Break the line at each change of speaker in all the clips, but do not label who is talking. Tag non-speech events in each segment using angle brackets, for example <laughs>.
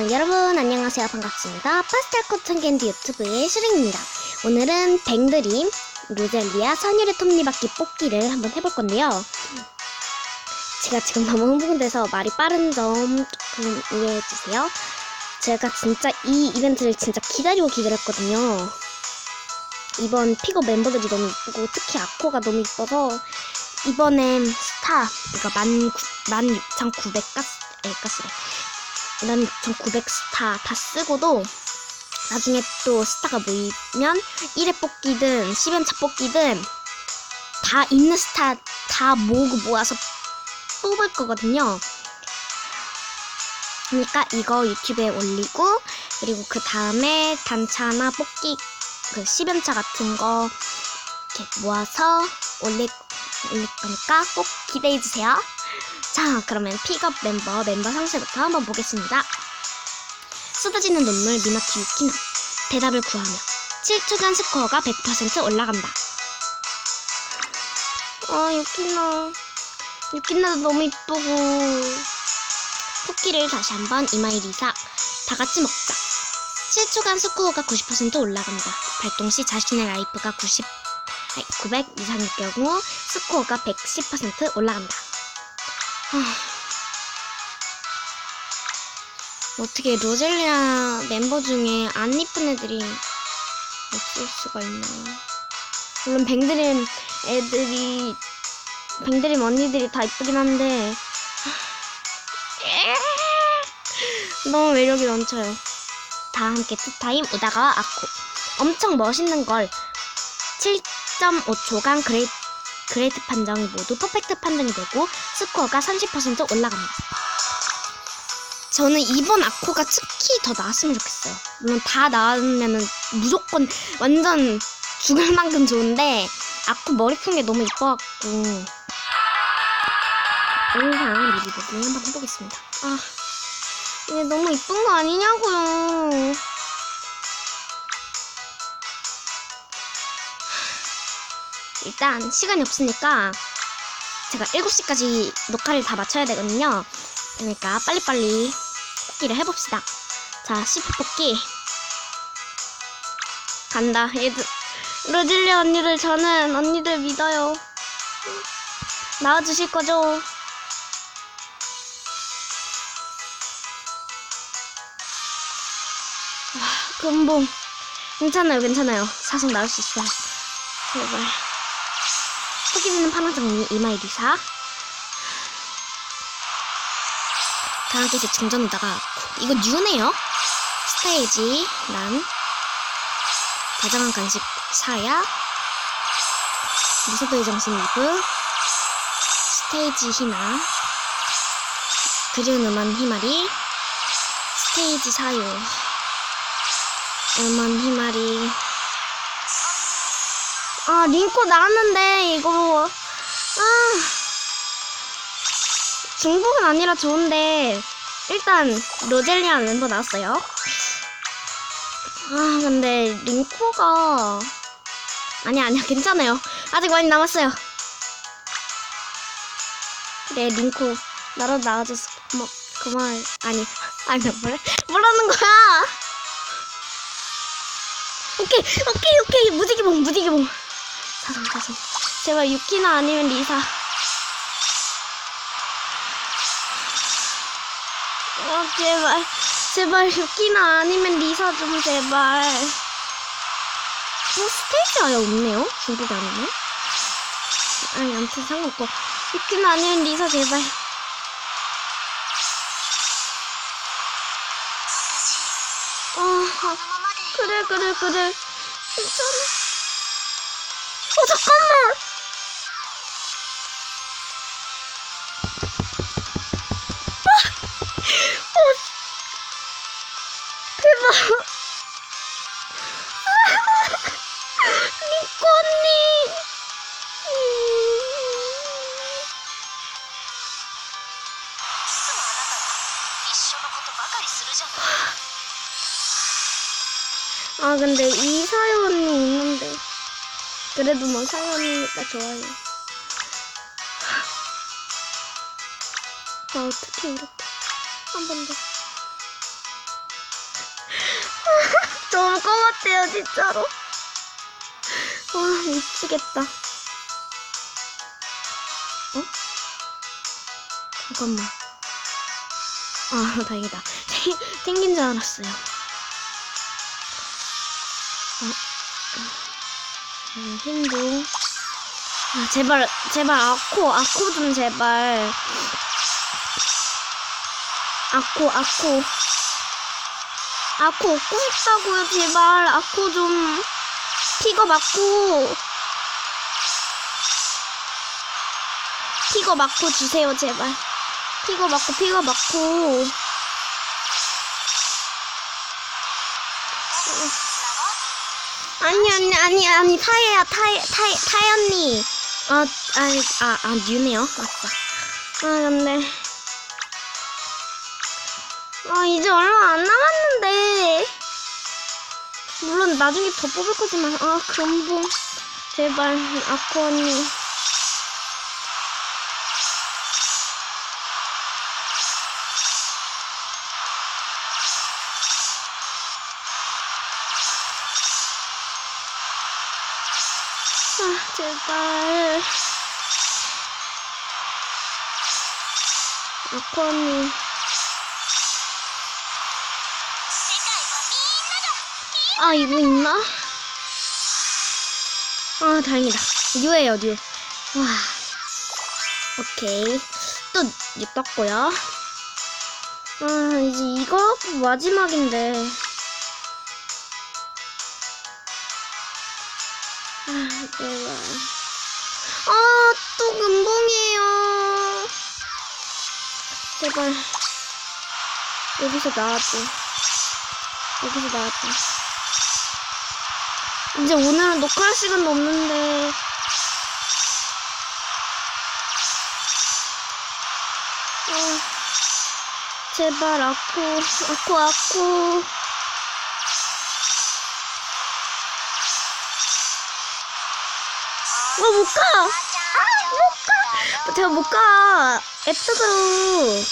아, 여러분 안녕하세요. 반갑습니다. 파스텔 코튼 캔디 유튜브의 슈링입니다. 오늘은 뱅드림 로젤리아 선율의 톱니바퀴 뽑기를 한번 해볼 건데요. 제가 지금 너무 흥분돼서 말이 빠른 점 조금 이해해주세요. 제가 진짜 이 이벤트를 진짜 기다리고 기다렸거든요. 이번 픽업 멤버들이 너무 이쁘고 특히 아코가 너무 이뻐서 이번엔 스타 그러니까 만, 구- 만6,900 가스, 에, 가스래 난6,900 스타 다 쓰고도 나중에 또 스타가 모이면 1회 뽑기든 10연차 뽑기든 다 있는 스타 다 모으고 모아서 뽑을 거거든요. 그러니까 이거 유튜브에 올리고 그리고 그 다음에 단차나 뽑기 그 10연차 같은 거 이렇게 모아서 올릴, 올릴 거니까 꼭 기대해 주세요. 자, 그러면 픽업 멤버, 멤버 상세부터 한번 보겠습니다. 쏟아지는 눈물, 미나키 유키나. 대답을 구하며. 7초간 스코어가 100% 올라간다. 아, 유키나. 유키나도 너무 이쁘고. 토끼를 다시 한번 이마일 이사. 다 같이 먹자. 7초간 스코어가 90% 올라간다. 발동 시 자신의 라이프가 90, 아니, 900 이상일 경우 스코어가 110% 올라간다. 어떻게 로젤리아 멤버 중에 안 이쁜 애들이 없을 수가 있나. 물론 뱅드림 애들이, 뱅드림 언니들이 다 이쁘긴 한데, 너무 매력이 넘쳐요. 다 함께 투타임 우다가와 아코. 엄청 멋있는 걸 7.5초간 그레이, 그레이트 판정이 모두 퍼펙트 판정이 되고 스코어가 30% 올라갑니다. 저는 이번 아코가 특히 더 나왔으면 좋겠어요. 물론 다 나왔으면은 무조건 완전 죽을 만큼 좋은데 아코 머리 큰 게 너무 이뻐갖고 영상 리뷰 보기 한번 해보겠습니다. 아 이게 너무 이쁜 거 아니냐고요. 일단 시간이 없으니까 제가 7시까지 녹화를 다 마쳐야 되거든요. 그러니까 빨리빨리 뽑기를 해봅시다. 자, 10회 뽑기. 간다. 얘들, 로질리 언니들, 저는 언니들 믿어요. 나와주실 거죠? 와, 금봉. 괜찮아요, 괜찮아요. 사성 나올 수 있어요. 제발. 포기되는 파란 정리 이마이 리사. 다 함께 재충전에다가 이거 뉴네요. 스테이지 난 다정한 간식 사야. 미소도의 정신 이브. 스테이지 희나. 그리운 음원 희마리. 스테이지 사요. 음원 희마리 아 링코 나왔는데 이거 아 중복은 아니라 좋은데 일단 로젤리아 멤버 나왔어요. 아 근데 링코가 아니야 아니야 괜찮아요. 아직 많이 남았어요. 그래 링코 나로 나와줘서 고마 고마워 아니 아니 뭐래 뭐라는 거야? 오케이 오케이 오케이 무지개봉 무지개봉 사성 사성 제발 유키나 아니면 리사. 어, 제발, 제발, 유키나 아니면 리사 좀, 제발. 뭐, 스테이지 아예 없네요? 중국이 아니네? 아니, 아무튼 상관없고. 유키나 아니면 리사, 제발. 아, 아, 그래, 그래, 그래. 괜찮아. 어 잠깐만. 아, 어. 대박. 아, 니코 언니. 아 근데 이 사연 그래도 뭐 상현이가 좋아요. 아, 어떻게 이렇게. 한 번 더. <laughs> 너무 꼬맣대요, 진짜로. 와, 미치겠다. 어? 잠깐만. 아, 다행이다. <laughs> 생긴 줄 알았어요. 어? 음, 행동. 아, 제발, 제발, 아코, 아코 좀 제발. 아코, 아코. 아코 얻고 싶다고요, 제발. 아코 좀. 피거 맞고. 피거 맞고 주세요, 제발. 피거 맞고, 피거 맞고. 아니, 아니, 아니, 아니, 타이야, 타이, 타이, 타이 언니. 아, 아니, 아, 아, 뉴네요. 맞다. 아, 근데. 아, 이제 얼마 안 남았는데. 물론 나중에 더 뽑을 거지만, 아, 그럼 봉. 제발, 아코 언니. 아, 제발.
아쿠아님.
아, 이거 있나? 아, 다행이다. 뉴에요, 뉴. 와. 오케이. 또, 예뻤고요. 아, 이제 이거 마지막인데. 제발. 아, 또 금붕이에요. 제발. 여기서 나와줘. 여기서 나왔다. 이제 오늘은 녹화할 시간도 없는데. 아, 제발 아쿠, 아쿠, 아쿠. 아, 못 가! 아, 못 가! 제가 못 가! 앱속으로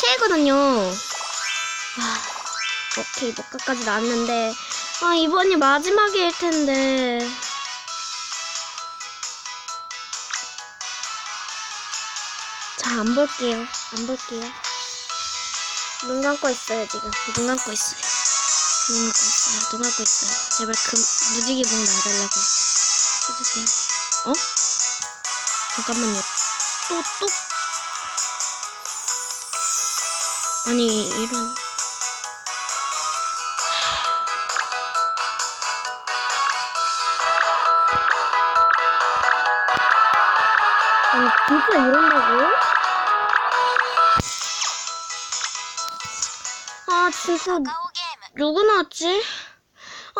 채거든요. 아. 오케이 녹화까지 나왔는데 아 이번이 마지막일 텐데 자 안 볼게요 안 볼게요 눈 감고 있어요 지금 눈 감고 있어요 눈 감고 있어요 눈 감고 있어요 제발 그 무지개봉 나와달라고 해주세요. 어? 잠깐만요. 또, 또. 아니, 이런. 아니, 진짜 이런다고? 아, 진짜. 누구 나왔지?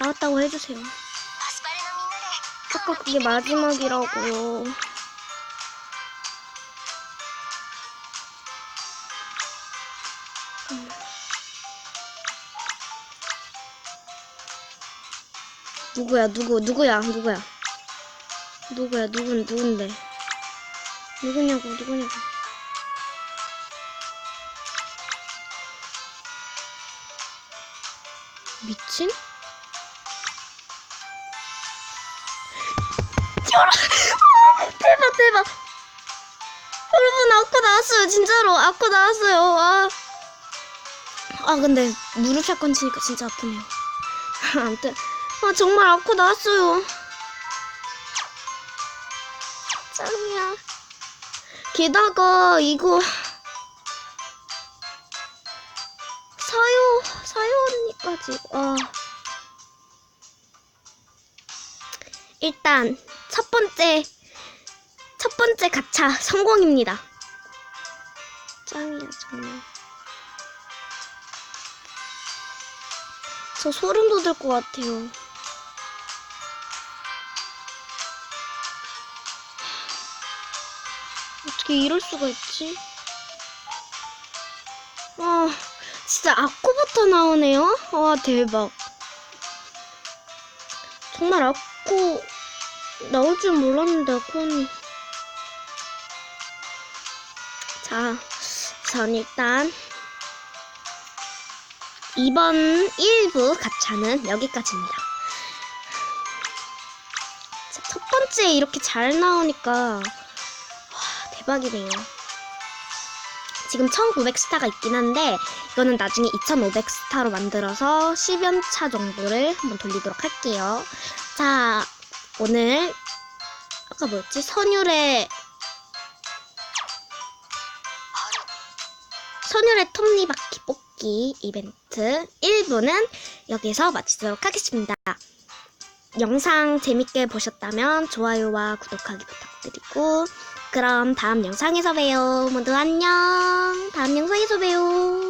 나왔다고 해주세요. 아까 그게 마지막이라고요. 누구야 누구 누구야 누구야 누구야 누군 누군데 누구냐고 누구냐고 미친? 열아 <laughs> 대박 대박. 여러분 아까 나왔어요 진짜로. 아까 나왔어요. 아, 아 근데 무릎 샷건 치니까 진짜 아프네요. <laughs> 아무튼. 아 정말 아까 나왔어요. 짱이야. 게다가 이거. 사요 사요 언니까지. 와 일단 첫 번째 첫 번째 가차 성공입니다. 짱이야 정말. 저 소름 돋을 것 같아요. 어떻게 이럴 수가 있지? 아, 진짜 아코부터 나오네요? 와, 대박. 정말 아코 나올 줄 몰랐는데, 아코는. 자, 전 일단 이번 1부 가차는 여기까지입니다. 자, 첫 번째 이렇게 잘 나오니까 와, 대박이네요. 지금 1900스타가 있긴 한데 이거는 나중에 2500스타로 만들어서 10연차 정도를 한번 돌리도록 할게요. 자, 오늘 아까 뭐였지? 선율의 선율의 톱니바퀴 뽑기 이벤트 1부는 여기서 마치도록 하겠습니다. 영상 재밌게 보셨다면 좋아요와 구독하기 부탁드리고 그럼 다음 영상에서 봬요. 모두 안녕. 다음 영상에서 봬요.